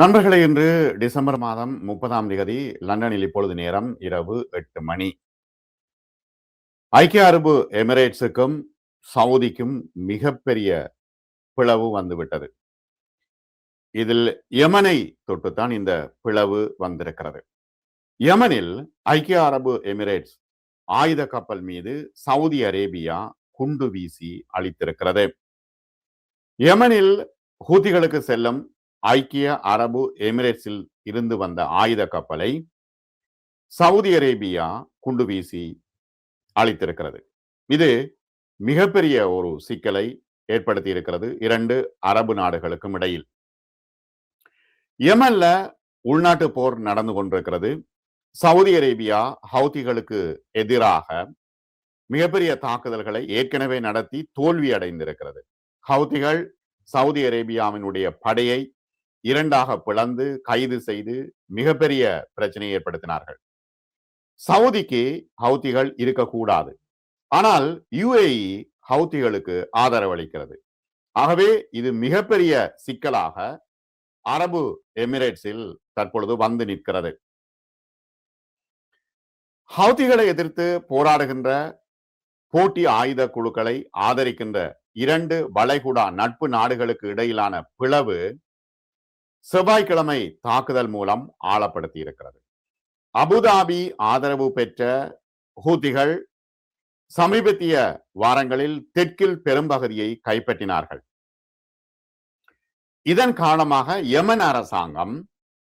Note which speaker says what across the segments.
Speaker 1: நண்பர்களே இன்று டிசம்பர் மாதம் முப்பதாம் தேதி லண்டனில் இப்பொழுது நேரம் இரவு எட்டு மணி. ஐக்கிய அரபு எமிரேட்ஸுக்கும் சவுதிக்கும் மிகப்பெரிய பிளவு வந்துவிட்டது. இதில் யமனை தொட்டுத்தான் இந்த பிளவு வந்திருக்கிறது. யமனில் ஐக்கிய அரபு எமிரேட்ஸ் ஆயுத கப்பல் மீது சவுதி அரேபியா குண்டு வீசி அளித்திருக்கிறது யமனில் ஹூத்திகளுக்கு செல்லும் ஐக்கிய அரபு எமிரேட்ஸில் இருந்து வந்த ஆயுத கப்பலை சவுதி அரேபியா குண்டு வீசி அளித்திருக்கிறது இது மிகப்பெரிய ஒரு சிக்கலை ஏற்படுத்தி இருக்கிறது இரண்டு அரபு நாடுகளுக்கும் இடையில். யமன்ல உள்நாட்டு போர் நடந்து கொண்டிருக்கிறது. சவுதி அரேபியா ஹவுதிகளுக்கு எதிராக மிகப்பெரிய தாக்குதல்களை ஏற்கனவே நடத்தி தோல்வி அடைந்திருக்கிறது ஹவுதிகள் சவுதி அரேபியாவினுடைய படையை இரண்டாக பிளந்து கைது செய்து மிகப்பெரிய பிரச்சனையை ஏற்படுத்தினார்கள். சவுதிக்கு ஹவுதிகள் இருக்கக்கூடாது. ஆனால் யுஏஇ ஹவுதிகளுக்கு ஆதரவளிக்கிறது ஆகவே இது மிகப்பெரிய சிக்கலாக அரபு எமிரேட்ஸில் தற்பொழுது வந்து நிற்கிறது. ஹவுதிகளை எதிர்த்து போராடுகின்ற போட்டி ஆயுத குழுக்களை ஆதரிக்கின்ற இரண்டு வளைகுடா நட்பு நாடுகளுக்கு இடையிலான பிளவு செவ்வாய்க்கிழமை தாக்குதல் மூலம் ஆழப்படுத்தி இருக்கிறது அபுதாபி ஆதரவு பெற்ற ஹூதிகள் சமீபத்திய வாரங்களில் தெற்கில் பெரும்பகுதியை கைப்பற்றினார்கள். இதன் காரணமாக யமன் அரசாங்கம்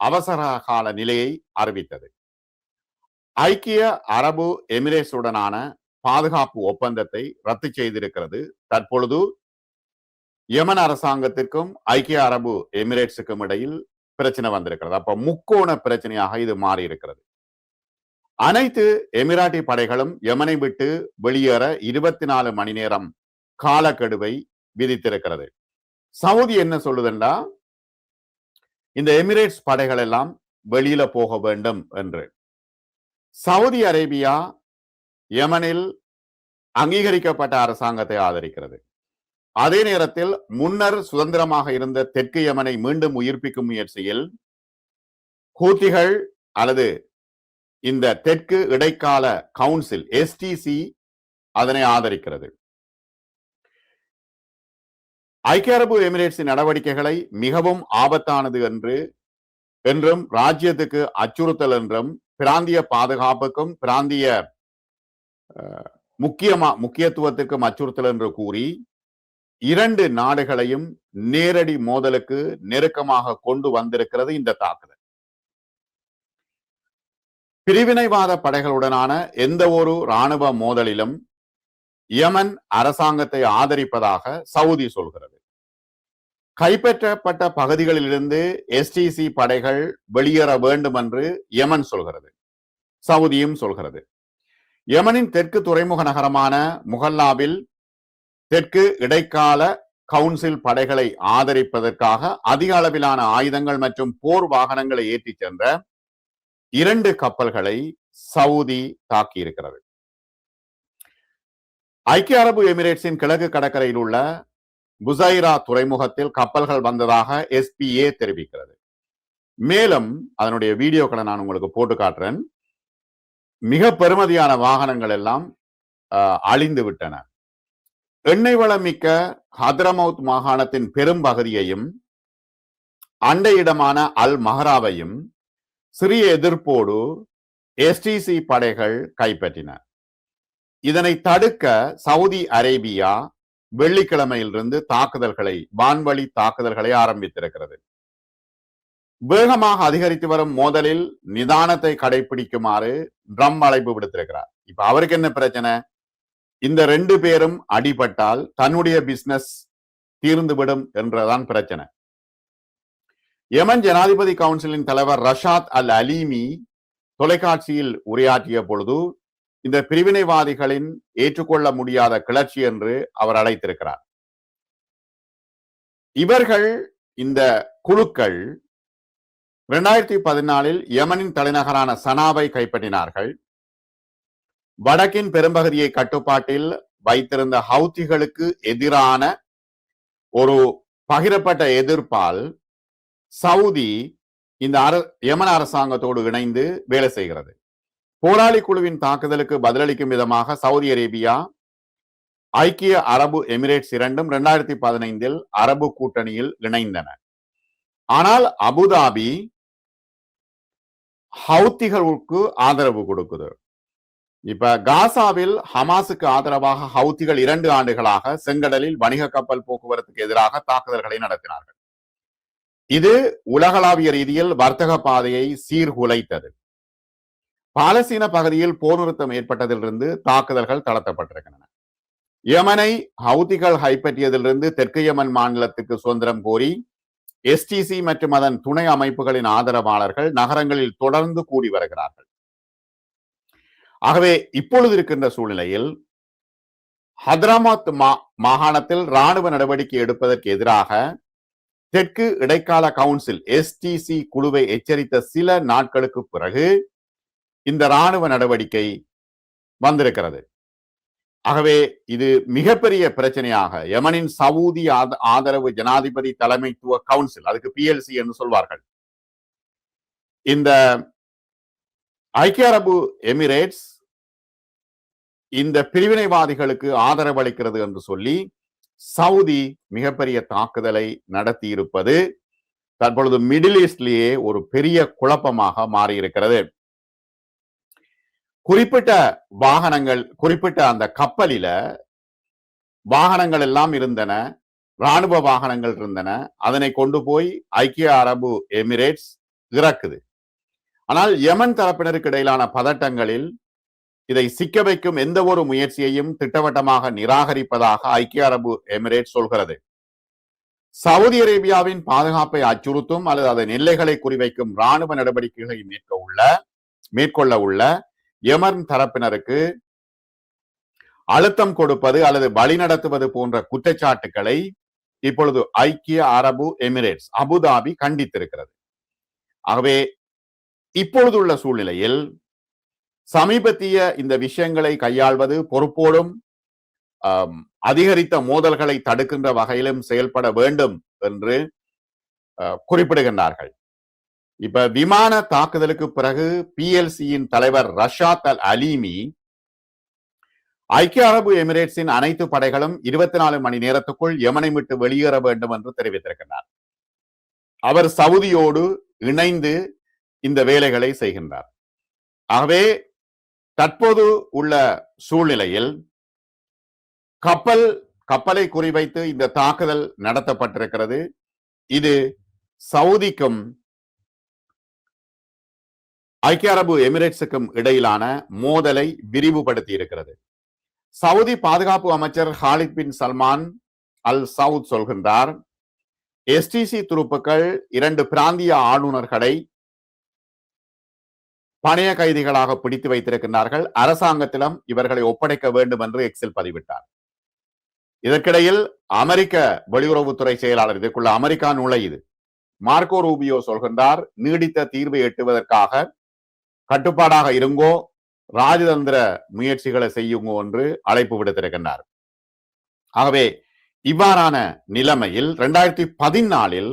Speaker 1: அவசர கால நிலையை அறிவித்தது. ஐக்கிய அரபு எமிரேட்ஸுடனான பாதுகாப்பு ஒப்பந்தத்தை ரத்து செய்திருக்கிறது. தற்பொழுது யமன் அரசாங்கத்திற்கும் ஐக்கிய அரபு எமிரேட்ஸுக்கும் இடையில் பிரச்சனை வந்திருக்கிறது. அப்ப முக்கோண பிரச்சனையாக இது மாறி இருக்கிறது அனைத்து எமிராட்டி படைகளும் யமனை விட்டு வெளியேற இருபத்தி நாலு மணி நேரம் காலக்கெடுவை விதித்திருக்கிறது. சவுதி என்ன சொல்லுதுண்டா? இந்த எமிரேட்ஸ் படைகள் எல்லாம் வெளியில போக வேண்டும் என்று. சவுதி அரேபியா யமனில் அங்கீகரிக்கப்பட்ட அரசாங்கத்தை ஆதரிக்கிறது. அதே நேரத்தில் முன்னர் சுதந்திரமாக இருந்த தெற்கு யமனை மீண்டும் உயிர்ப்பிக்கும் முயற்சியில் ஹூத்திகள் அல்லது இந்த தெற்கு இடைக்கால கவுன்சில் எஸ்டிசி அதனை ஆதரிக்கிறது. ஐக்கிய அரபு எமிரேட்ஸின் நடவடிக்கைகளை மிகவும் ஆபத்தானது என்று என்றும் ராஜ்யத்துக்கு அச்சுறுத்தல் என்றும் பிராந்திய பாதுகாப்புக்கும் பிராந்திய முக்கியமா முக்கியத்துவத்துக்கும் அச்சுறுத்தல் என்று கூறி இரண்டு நாடுகளையும் நேரடி மோதலுக்கு நெருக்கமாக கொண்டு வந்திருக்கிறது இந்த தாக்குதல். பிரிவினைவாத படைகளுடனான எந்த ஒரு இராணுவ மோதலிலும் யமன் அரசாங்கத்தை ஆதரிப்பதாக சவுதி சொல்கிறது. கைப்பற்றப்பட்ட பகுதிகளிலிருந்து எஸ்டிசி படைகள் வெளியேற வேண்டும் என்று யமன் சொல்கிறது. சவுதியும் சொல்கிறது. யமனின் தெற்கு துறைமுக நகரமான முகல்லாவில் தெற்கு இடைக்கால கவுன்சில் படைகளை ஆதரிப்பதற்காக அதிக அளவிலான ஆயுதங்கள் மற்றும் போர் வாகனங்களை ஏற்றிச் சென்ற இரண்டு கப்பல்களை சவுதி தாக்கியிருக்கிறது. ஐக்கிய அரபு எமிரேட்ஸின் கிழக்கு கடற்கரையில் உள்ள புசைரா துறைமுகத்தில் கப்பல்கள் வந்ததாக எஸ்பிஏ தெரிவிக்கிறது. மேலும் அதனுடைய வீடியோக்களை நான் உங்களுக்கு போட்டு காட்டுறேன். மிக பெருமதியான வாகனங்கள் எல்லாம் அழிந்து விட்டன. எண்ணெய் வளம் மிக்க மாகாணத்தின் பெரும் பகுதியையும் அண்டையிடமான அல் மஹராவையும் சிறிய எதிர்ப்போடு எஸ்டிசி படைகள் கைப்பற்றின. இதனை தடுக்க சவுதி அரேபியா வெள்ளிக்கிழமையிலிருந்து தாக்குதல்களை வான்வழி தாக்குதல்களை ஆரம்பித்திருக்கிறது. வேகமாக அதிகரித்து வரும் மோதலில் நிதானத்தை கடைபிடிக்குமாறு ட்ரம் அழைப்பு விடுத்திருக்கிறார். இப்ப அவருக்கு என்ன பிரச்சனை? இந்த ரெண்டு பேரும் அடிபட்டால் தன்னுடைய பிசினஸ் தீர்ந்துவிடும் என்றதான் பிரச்சனை. யமன் ஜனாதிபதி கவுன்சிலின் தலைவர் ரஷாத் அல் அலீமி தொலைக்காட்சியில் உரையாற்றிய பொழுது இந்த பிரிவினைவாதிகளின் ஏற்றுக்கொள்ள முடியாத கிளர்ச்சி என்று அவர் அழைத்திருக்கிறார். இவர்கள் இந்த குழுக்கள் இரண்டாயிரத்தி பதினாலில் யமனின் தலைநகரான சனாவை கைப்பற்றினார்கள். வடக்கின் பெரும்பகுதியை கட்டுப்பாட்டில் வைத்திருந்த ஹவுத்திகளுக்கு எதிரான ஒரு பகிரப்பட்ட எதிர்ப்பால் சவுதி இந்த அர யமன் அரசாங்கத்தோடு இணைந்து வேலை செய்கிறது. போராளி குழுவின் தாக்குதலுக்கு பதிலளிக்கும் விதமாக சவுதி அரேபியா ஐக்கிய அரபு எமிரேட்ஸ் இரண்டும் இரண்டாயிரத்தி பதினைந்தில் அரபு கூட்டணியில் இணைந்தன. ஆனால் அபுதாபி ஹவுத்திகளுக்கு ஆதரவு கொடுக்குது. இப்ப காசாவில் ஹமாஸுக்கு ஆதரவாக ஹவுத்திகள் இரண்டு ஆண்டுகளாக செங்கடலில் வணிக கப்பல் போக்குவரத்துக்கு எதிராக தாக்குதல்களை நடத்தினார்கள். இது உலகளாவிய ரீதியில் வர்த்தக பாதையை சீர்குலைத்தது. பாலஸ்தீன பகுதியில் போர் நிறுத்தம் ஏற்பட்டதிலிருந்து தாக்குதல்கள் தளர்த்தப்பட்டிருக்கின்றன. யமனை ஹவுதிகள் கைப்பற்றியதிலிருந்து தெற்கு யமன் மாநிலத்துக்கு சுதந்திரம் கோரி எஸ்டிசி மற்றும் அதன் துணை அமைப்புகளின் ஆதரவாளர்கள் நகரங்களில் தொடர்ந்து கூடி வருகிறார்கள். ஆகவே இப்பொழுது இருக்கின்ற சூழ்நிலையில் ஹதராமத் மா மாகாணத்தில் ராணுவ நடவடிக்கை எடுப்பதற்கு எதிராக தெற்கு இடைக்கால கவுன்சில் எஸ்டிசி குழுவை எச்சரித்த சில நாட்களுக்கு பிறகு இந்த ராணுவ நடவடிக்கை வந்திருக்கிறது. ஆகவே இது மிகப்பெரிய பிரச்சனையாக யமனின் சவுதி ஆதரவு ஜனாதிபதி தலைமைத்துவ கவுன்சில் அதுக்கு பிஎல்சி என்று சொல்வார்கள். இந்த ஐக்கிய அரபு எமிரேட்ஸ் இந்த பிரிவினைவாதிகளுக்கு ஆதரவு அளிக்கிறது என்று சொல்லி சவுதி மிகப்பெரிய தாக்குதலை நடத்தி இருப்பது தற்பொழுது மிடில் ஈஸ்ட்லேயே ஒரு பெரிய குழப்பமாக மாறியிருக்கிறது. குறிப்பிட்ட வாகனங்கள் குறிப்பிட்ட அந்த கப்பலில வாகனங்கள் எல்லாம் இருந்தன ராணுவ வாகனங்கள் இருந்தன. அதனை கொண்டு போய் ஐக்கிய அரபு எமிரேட்ஸ் இறக்குது. ஆனால் யமன் தரப்பினருக்கு இடையிலான பதட்டங்களில் இதை சிக்க வைக்கும் எந்த ஒரு முயற்சியையும் திட்டவட்டமாக நிராகரிப்பதாக ஐக்கிய அரபு எமிரேட் சொல்கிறது. சவுதி அரேபியாவின் பாதுகாப்பை அச்சுறுத்தும் அல்லது அதன் எல்லைகளை குறிவைக்கும் ராணுவ நடவடிக்கைகளை மேற்க உள்ள மேற்கொள்ள உள்ள யமன் தரப்பினருக்கு அழுத்தம் கொடுப்பது அல்லது வழி நடத்துவது போன்ற குற்றச்சாட்டுகளை இப்பொழுது ஐக்கிய அரபு எமிரேட்ஸ் அபுதாபி கண்டித்திருக்கிறது. ஆகவே இப்பொழுது உள்ள சூழ்நிலையில் சமீபத்திய இந்த விஷயங்களை கையாள்வது பொறுப்போடும் அதிகரித்த மோதல்களை தடுக்கின்ற வகையிலும் செயல்பட வேண்டும் என்று குறிப்பிடுகின்றார்கள். இப்ப விமான தாக்குதலுக்கு பிறகு பிஎல்சியின் தலைவர் ரஷாத் அல் அலீமி ஐக்கிய அரபு எமிரேட்ஸின் அனைத்து படைகளும் இருபத்தி நாலு மணி நேரத்துக்குள் யமனை விட்டு வெளியேற வேண்டும் என்று தெரிவித்திருக்கிறார் அவர் சவுதியோடு இணைந்து இந்த வேலைகளை செய்கின்றார். ஆகவே தற்போது உள்ள சூழ்நிலையில் கப்பல் கப்பலை குறிவைத்து இந்த தாக்குதல் நடத்தப்பட்டிருக்கிறது. இது சவுதிக்கும் ஐக்கிய அரபு எமிரேட்ஸுக்கும் இடையிலான மோதலை விரிவுபடுத்தி இருக்கிறது சவுதி பாதுகாப்பு அமைச்சர் Khalid bin Salman al Saud சொல்கின்றார் எஸ்டிசி துருப்புக்கள் இரண்டு பிராந்திய ஆளுநர்களை பணைய கைதிகளாக பிடித்து வைத்திருக்கின்றார்கள். அரசாங்கத்திலும் இவர்களை ஒப்படைக்க வேண்டும் என்று எக்ஸில் பதிவிட்டார். இதற்கிடையில் அமெரிக்க வெளியுறவுத்துறை செயலாளர் இதற்குள்ள அமெரிக்கா நுழையுது மார்க்கோ ரூபியோ சொல்கின்றார் நீடித்த தீர்வை எட்டுவதற்காக கட்டுப்பாடாக இருங்கோ ராஜதந்திர முயற்சிகளை செய்யுங்கோ என்று அழைப்பு விடுத்திருக்கின்றார். ஆகவே இவ்வாறான நிலைமையில் இரண்டாயிரத்தி பதினாலில்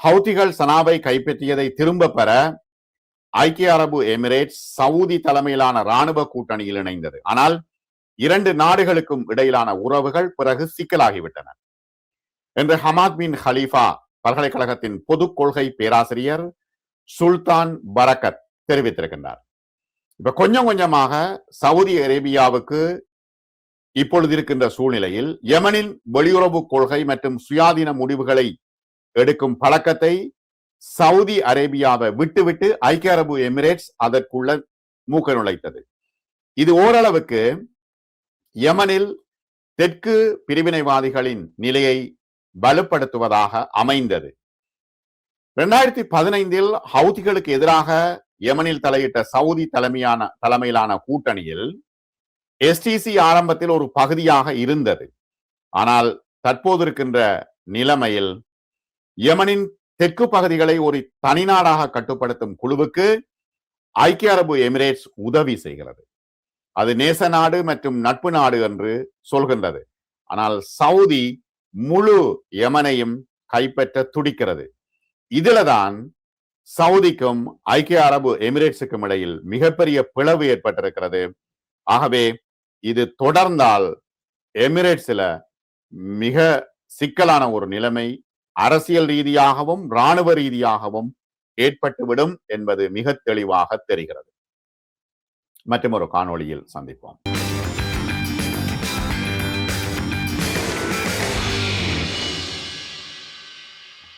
Speaker 1: ஹவுதிகள் சனாவை கைப்பற்றியதை திரும்ப பெற ஐக்கிய அரபு எமிரேட்ஸ் சவுதி தலைமையிலான ராணுவ கூட்டணியில் இணைந்தது. ஆனால் இரண்டு நாடுகளுக்கும் இடையிலான உறவுகள் பிறகு சிக்கலாகிவிட்டன. என்று ஹமாத் பின் ஹலீஃபா பல்கலைக்கழகத்தின் பொது கொள்கை பேராசிரியர் சுல்தான் பரக்கத் தெரிவித்திருக்கின்றார். இப்ப கொஞ்சம் கொஞ்சமாக சவுதி அரேபியாவுக்கு இப்பொழுது இருக்கின்ற சூழ்நிலையில் யமனின் வெளியுறவு கொள்கை மற்றும் சுயாதீன முடிவுகளை எடுக்கும் பழக்கத்தை சவுதி அரேபியாவை விட்டுவிட்டு ஐக்கிய அரபு எமிரேட்ஸ் அதற்குள்ள மூக்க நுழைத்தது. இது ஓரளவுக்கு யமனில் தெற்கு பிரிவினைவாதிகளின் நிலையை வலுப்படுத்துவதாக அமைந்தது. இரண்டாயிரத்தி பதினைந்தில் ஹவுதிகளுக்கு எதிராக யமனில் தலையிட்ட சவுதி தலைமையான தலைமையிலான கூட்டணியில் எஸ்டிசி ஆரம்பத்தில் ஒரு பகுதியாக இருந்தது. ஆனால் தற்போது இருக்கின்ற நிலைமையில் யமனின் தெற்கு பகுதிகளை ஒரு தனிநாடாக கட்டுப்படுத்தும் குழுவுக்கு ஐக்கிய அரபு எமிரேட்ஸ் உதவி செய்கிறது. அது நேச நாடு மற்றும் நட்பு நாடு என்று சொல்கின்றது. ஆனால் சவுதி முழு யமனையும் கைப்பற்ற துடிக்கிறது. இதுலதான் சவுதிக்கும் ஐக்கிய அரபு எமிரேட்ஸுக்கும் இடையில் மிகப்பெரிய பிளவு ஏற்பட்டிருக்கிறது. ஆகவே இது தொடர்ந்தால் எமிரேட்ஸ்ல மிக சிக்கலான ஒரு நிலைமை அரசியல் ரீதியாகவும் இராணுவ ரீதியாகவும் ஏற்பட்டுவிடும் என்பது மிக தெளிவாக தெரிகிறது. மற்றும் ஒரு காணொளியில் சந்திப்போம்.